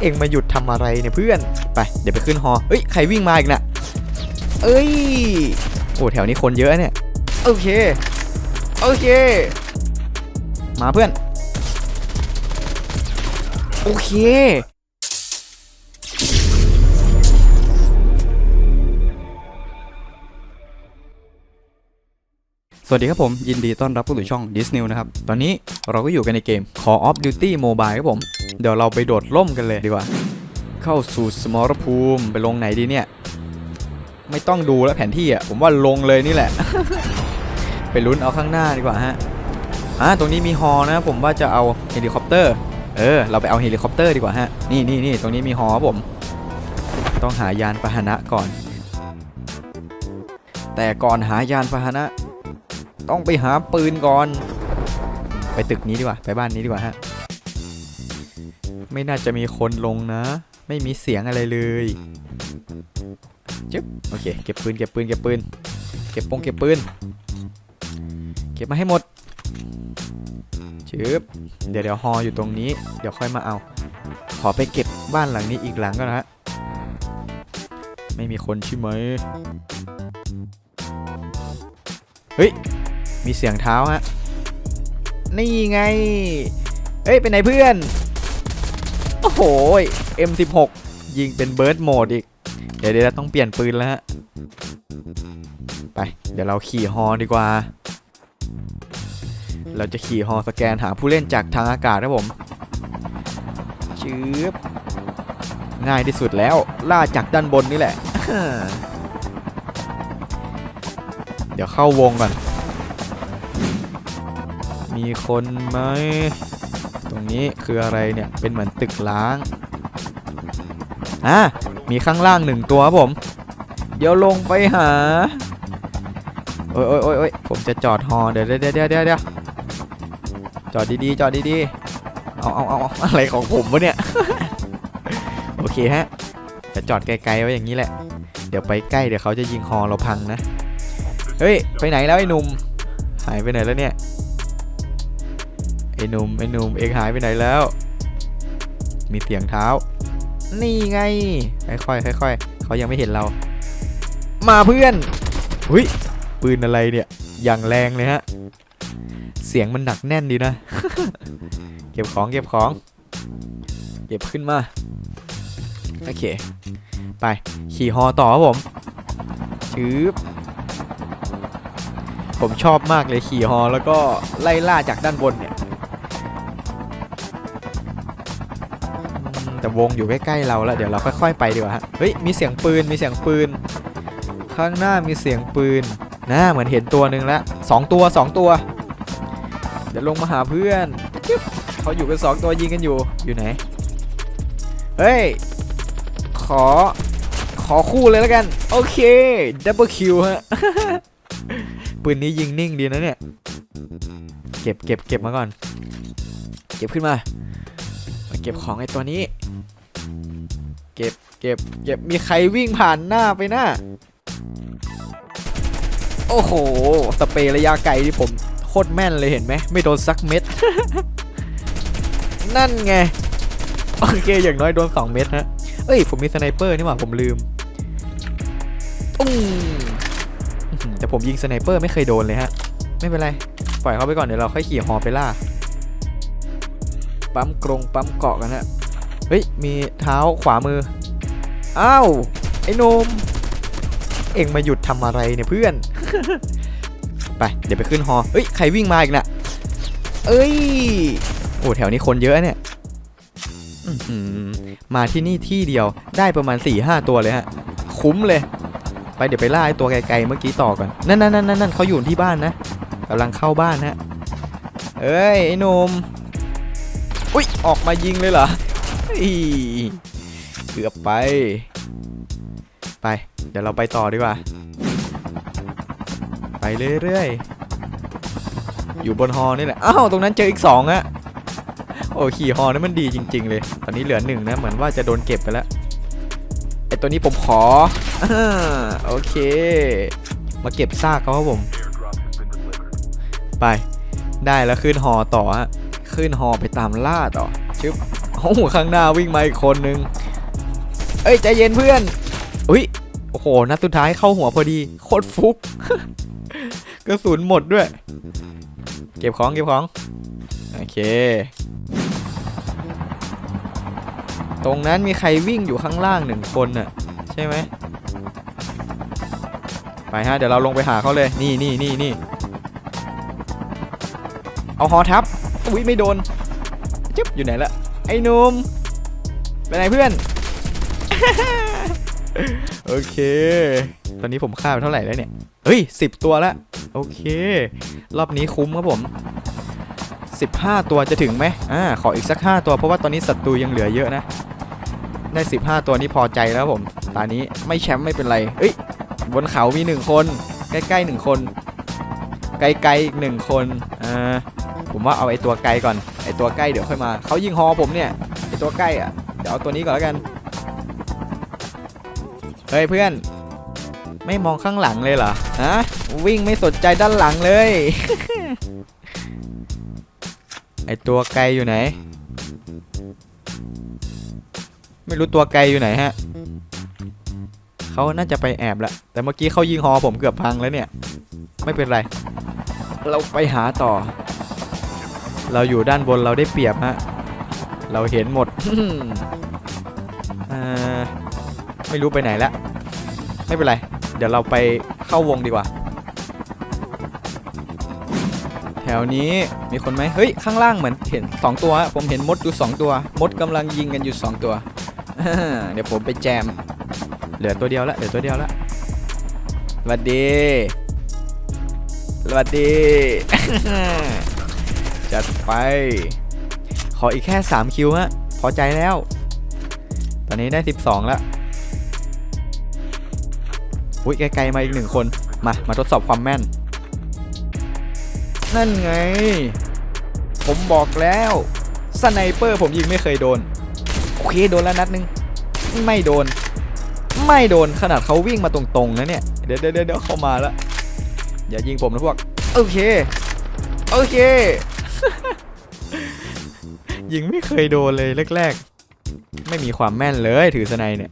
เองมาหยุดทำอะไรเนี่ยเพื่อน ไป เดี๋ยวไปขึ้นฮอเอ้ย ใครวิ่งมาอีกน่ะ เอ้ย โอ้แถวนี้คนเยอะเนี่ย โอเค โอเค มาเพื่อน โอเคสวัสดีครับผม ยินดีต้อนรับเข้าสู่ช่อง Disney นะครับ ตอนนี้เราก็อยู่กันในเกม Call of Duty Mobile ครับผม เดี๋ยวเราไปโดดร่มกันเลยดีกว่า เข้าสู่สมรภูมิไปลงไหนดีเนี่ย ไม่ต้องดูแล้วแผนที่อะผมว่าลงเลยนี่แหละ ไปลุ้นเอาข้างหน้าดีกว่าฮะอ่าตรงนี้มีฮอนะผมว่าจะเอาเฮลิคอปเตอร์ เออ เราไปเอาเฮลิคอปเตอร์ดีกว่าฮะ นี่นี่นี่ตรงนี้มีฮอผม ต้องหายานพาหนะก่อน แต่ก่อนหายานพาหนะ ต้องไปหาปืนก่อน ไปตึกนี้ดีกว่า ไปบ้านนี้ดีกว่าฮะ ไม่น่าจะมีคนลงนะ ไม่มีเสียงอะไรเลยจึ๊บโอเค เก็บปืนเก็บปืนเก็บปืน เก็บปงเก็บปืน เก็บมาให้หมดจึ๊บเดี๋ยวเดี๋ยวฮออยู่ตรงนี้ เดี๋ยวค่อยมาเอา ขอไปเก็บบ้านหลังนี้อีกหลังก่อนนะฮะ ไม่มีคนใช่ไหมเฮ้ย มีเสียงเท้าฮะ นี่ไง เฮ้ย เป็นไหนเพื่อน โอ้โห M16 ยิงเป็นเบิร์ดโหมดอีก เดี๋ยวเดี๋ยวต้องเปลี่ยนปืนแล้วฮะ ไป เดี๋ยวเราขี่ฮอดีกว่า เราจะขี่ฮอสแกนหาผู้เล่นจากทางอากาศครับผมชืบง่ายที่สุดแล้ว ล่าจากด้านบนนี่แหละ เดี๋ยวเข้าวงก่อน มีคนไหม รงนี้คืออะไรเนี่ยเป็นเหมือนตึกล้างอะมีข้างล่างหนึ่งตัวผม เดี๋ยวลงไปหาโอ้ยโอ้ยโอ้ยโอ้ยผมจะจอดฮอเดี๋ยวเดี๋ยวเดี๋ยวเดี๋ยวเดี๋ยวจอดดีๆจอดดีๆเอาเอาเอาเอาอะไรของผมวะเนี่ยโอเคฮะจะจอดไกลๆไว้อย่างนี้แหละ เดี๋ยวไปใกล้เดี๋ยวเขาจะยิงฮอเราพังนะเฮ้ยไปไหนแล้วไอ้หนุ่มหายไปไหนแล้วเนี่ย ไอ้หนุ่มไอ้หนุ่มเองหายไปไหนแล้ว มีเสียงเท้า นี่ไง ค่อยๆค่อยๆเขายังไม่เห็นเรา มาเพื่อนหุยปืนอะไรเนี่ย อย่างแรงเลยฮะ เสียงมันหนักแน่นดีนะ เก็บของเก็บของ เก็บขึ้นมา โอเค ไป ขี่ฮอต่อครับผมชืบผมชอบมากเลยขี่ฮอแล้วก็ไล่ล่าจากด้านบนเนี่ย วงอยู่ใกล้ๆเราแล้วเดี๋ยวเราค่อยๆไปดีกว่าฮะเฮ้ยมีเสียงปืนมีเสียงปืน ข้างหน้ามีเสียงปืนนะเหมือนเห็นตัวหนึ่งแล้วสองตัวสองตัว เดี๋ยวลงมาหาเพื่อนเขาอยู่กันสองตัวยิงกันอยู่อยู่ไหนเฮ้ยขอขอคู่เลยแล้วกัน โอเคดับเบิลคิวฮะปืนนี้ยิงนิ่งดีนะเนี่ย เก็บเก็บเก็บมาก่อน เก็บขึ้นมา ก็บของไอ้ตัวนี้ เก็บเก็บเก็บมีใครวิ่งผ่านหน้าไปหน้า โอ้โห สเปรย์ระยะไกลที่ผมโคตรแม่นเลยเห็นไหม ไม่โดนสักเม็ด นั่นไง โอเค อย่างน้อยโดน 2 เม็ดฮะ เอ้ย ผมมีสไนเปอร์นี่หว่า ผมลืมตุ้งแต่ผมยิงสไนเปอร์ไม่เคยโดนเลยฮะ ไม่เป็นไร ปล่อยเขาไปก่อนเดี๋ยวเราค่อยขี่ฮอไปล่า ปั๊มกรงปั๊มเกาะกันฮะเฮ้ยมีเท้าขวามืออ้าวไอ้นมเอ็งมาหยุดทำอะไรเนี่ยเพื่อน ไปเดี๋ยวไปขึ้นฮอเฮ้ยใครวิ่งมาอีกน่ะเอ้ยโอ้แถวนี้คนเยอะเนี่ยมาที่นี่ที่เดียวได้ประมาณ4ี่ห้าตัวเลยฮะ คุ้มเลย ไปเดี๋ยวไปล่าไอ้ตัวไกลๆเมื่อกี้ต่อก่อนนั่นนั่นนั่นนั่นเขาอยู่ที่บ้านนะกำลังเข้าบ้านฮะเอ้ยไอ้นุ่ม อุ้ยออกมายิงเลยเหรอเกือบไป ไป เดี๋ยวเราไปต่อดีกว่า ไปเรื่อยๆ อยู่บนฮอนี่แหละ อ้าว ตรงนั้นเจออีกสองอะโอ้ขี่ฮอนี่มันดีจริง ๆ เลย ตอนนี้เหลือหนึ่งนะ เหมือนว่าจะโดนเก็บไปแล้ว ไอตัวนี้ผมขออโอเค มาเก็บซากเขาครับผม ไป ได้แล้วขึ้นฮอต่อฮะ ขึ้นฮอไปตามล่าต่อชึบฮอ้โหข้างหน้าวิ่งมาอีกคนนึง เอ้ยใจเย็นเพื่อนอุ้ยโอ้โหนัดสุดท้ายเข้าหัวพอดีโคตรฟุกกระสุนหมดด้วย เก็บของเก็บของ โอเค ตรงนั้นมีใครวิ่งอยู่ข้างล่างหนึ่งคนน่ะ ใช่ไหมไปฮะ เดี๋ยวเราลงไปหาเขาเลย นี่นี่นี่นี่เอาหอทับ อุ้ยไม่โดนจึ๊บอยู่ไหนละไอ้นุ่มไปไหนเพื่อน โอเค ตอนนี้ผมฆ่าไปเท่าไหร่แล้วเนี่ย เฮ้ยสิบตัวล้วโอเค รอบนี้คุ้มครับผม 15 ตัวจะถึงไหมอ่าขออีกสัก 5 ตัวเพราะว่าตอนนี้ศัตรูยังเหลือเยอะนะ ได้ 15 ตัวนี้พอใจแล้วผม ตอนนี้ไม่แชมป์ไม่เป็นไร เอ้ย บนเขามี 1 คน ใกล้ๆ1คน ไกลๆอีกหนึ่งคน อ่า ผมว่าเอาไอ้ตัวไกลก่อนไอ้ตัวใกล้เดี๋ยวค่อยมาเขายิงฮอผมเนี่ยไอ้ตัวใกล้อะเดี๋ยวเอาตัวนี้ก่อนแล้วกันเฮ้ยเพื่อน ไม่มองข้างหลังเลยเหรอฮะวิ่งไม่สนใจด้านหลังเลย ไอตัวไกลอยู่ไหน ไม่รู้ตัวไกลอยู่ไหนฮะเขาน่าจะไปแอบละแต่เมื่อกี้เขายิงฮอผมเกือบพังแล้วเนี่ย ไม่เป็นไร เราไปหาต่อ เราอยู่ด้านบนเราได้เปรียบฮะเราเห็นหมดอ่าไม่รู้ไปไหนแล้ว ไม่เป็นไร เดี๋ยวเราไปเข้าวงดีกว่า แถวนี้มีคนไหมเฮ้ย ข้างล่างเหมือนเห็น2ตัวฮะผมเห็นมดอยู่2ตัว มดกำลังยิงกันอยู่2ตัว เดี๋ยวผมไปแจม เหลือตัวเดียวละเหลือตัวเดียวละสวัสดีสวัสดี จัดไป ขออีกแค่ 3 คิวฮะ พอใจแล้ว ตอนนี้ได้ 12 แล้ว อุ้ยไกลๆมาอีกหนึ่งคน มา มาทดสอบความแม่น นั่นไง ผมบอกแล้วสไนเปอร์ผมยิงไม่เคยโดน โอเค โดนแล้วนัดนึง ไม่โดน ไม่โดนขนาดเขาวิ่งมาตรงๆนะเนี่ย เดี๋ยวเดี๋ยวเดี๋ยวเขามาแล้ว อย่ายิงผมนะพวก โอเค โอเค ยิงไม่เคยโดนเลยแรกๆ ไม่มีความแม่นเลยถือสไนเนี่ย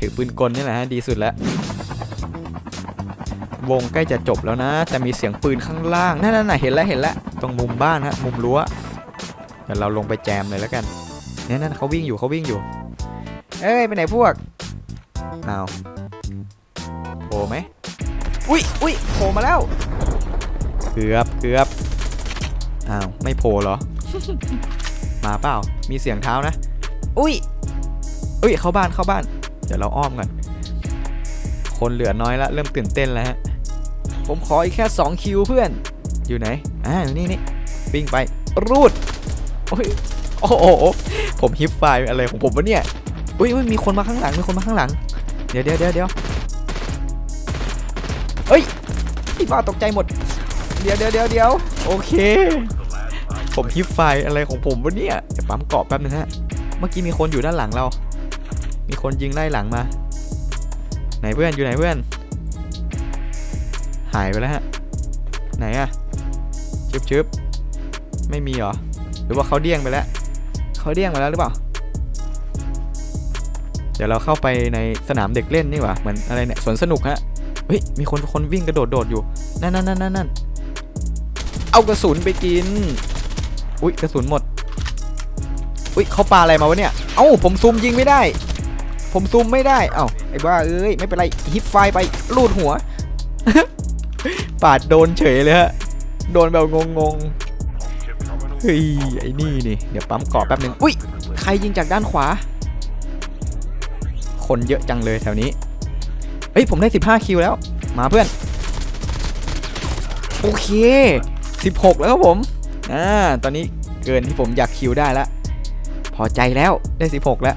ถือปืนกลนี่แหละฮะดีสุดแล้ว วงใกล้จะจบแล้วนะ แต่มีเสียงปืนข้างล่าง นั่นน่ะเห็นแล้วเห็นแล้ว ตรงมุมบ้านฮะ มุมรั้ว เดี๋ยวเราลงไปแจมเลยแล้วกันเนี่ยนั่นเขาวิ่งอยู่เขาวิ่งอยู่ เอ้ยไปไหนพวกเอาโผล่ไหม อุ้ยอุ้ยโผล่มาแล้ว เกือบเกือบ อ้าว ไม่โผล่เหรอ มาเปล่า มีเสียงเท้านะ อุ้ย อุ้ย เข้าบ้านเข้าบ้าน เดี๋ยวเราอ้อมกัน คนเหลือน้อยแล้วเริ่มตื่นเต้นแล้วฮะ ผมขออีกแค่ 2 คิวเพื่อน อยู่ไหน อ่าอยู่นี่นี่วิ่งไป รูด โอ้ย โอ้โห ผมฮิปไฟล์อะไรของผมวะเนี่ยอุ้ยอุ้ยมีคนมาข้างหลัง มีคนมาข้างหลัง เดี๋ยวเดี๋ยวเดี๋ยวเดี๋ยวเฮ้ยพี่บ้าตกใจหมด เดี๋ยวเดี๋ยวเดี๋ยวเดี๋ยวโอเค ผมฮิปไฟอะไรของผมวะเนี่ยเดี๋ยวปั๊มเกาะแป๊บนึงฮะ เมื่อกี้มีคนอยู่ด้านหลังเรา มีคนยิงไล่หลังมา ไหนเพื่อนอยู่ไหนเพื่อน หายไปแล้วฮะ ไหนอะชึบชึบไม่มีเหรอ หรือว่าเขาเดี้ยงไปแล้ว เขาเดี้ยงไปแล้วหรือเปล่า เดี๋ยวเราเข้าไปในสนามเด็กเล่นนี่หว่า เหมือนอะไรเนี่ยสวนสนุกฮะ เฮ้ย มีคนคนวิ่งกระโดดโดดอยู่ นั่นนั่นนั่นนั่นเอากระสุนไปกิน อุ้ยกระสุนหมด อุ้ยเขาปาอะไรมาวะเนี่ย เอ้าผมซูมยิงไม่ได้ ผมซูมไม่ได้ เอ้าไอ้บ้าเอ้ยไม่เป็นไรฮิปไฟไปลูดหัว ปาดโดนเฉยเลยฮะ โดนแบบงงๆ เฮ้ยไอ้นี่นี่เดี๋ยวปั๊มเกาะแป๊บหนึ่งอุ้ยใครยิงจากด้านขวา คนเยอะจังเลยแถวนี้ เฮ้ยผมได้ 15 คิวแล้ว มาเพื่อน โอเค 16 แล้วครับผม อ่าตอนนี้เกินที่ผมอยากคิวได้แล้วพอใจแล้วได้ 16 แล้ว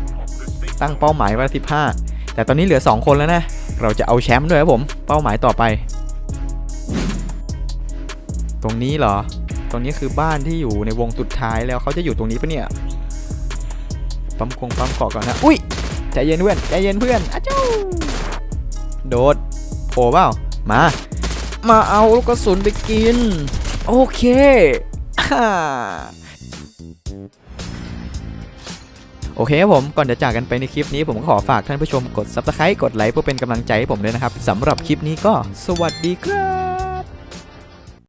ตั้งเป้าหมายไว้15 แต่ตอนนี้เหลือ 2 คนแล้วนะ เราจะเอาแชมป์ด้วยครับผม เป้าหมายต่อไป ตรงนี้เหรอ ตรงนี้คือบ้านที่อยู่ในวงสุดท้ายแล้วเขาจะอยู่ตรงนี้ปะเนี่ยปั๊มคงปั๊มเกาะก่อนนะอุ้ยใจเย็นเพื่อนใจเย็นเพื่อนอ้าจูโดดโผล่เปล่ามา มาเอาลูกกระสุนไปกิน โอเค โอเคครับผมก่อนจะจากกันไปในคลิปนี้ผมก็ขอฝากท่านผู้ชมกด subscribe กดไลค์เพื่อเป็นกำลังใจให้ผมด้วยนะครับสำหรับคลิปนี้ก็สวัสดีครับ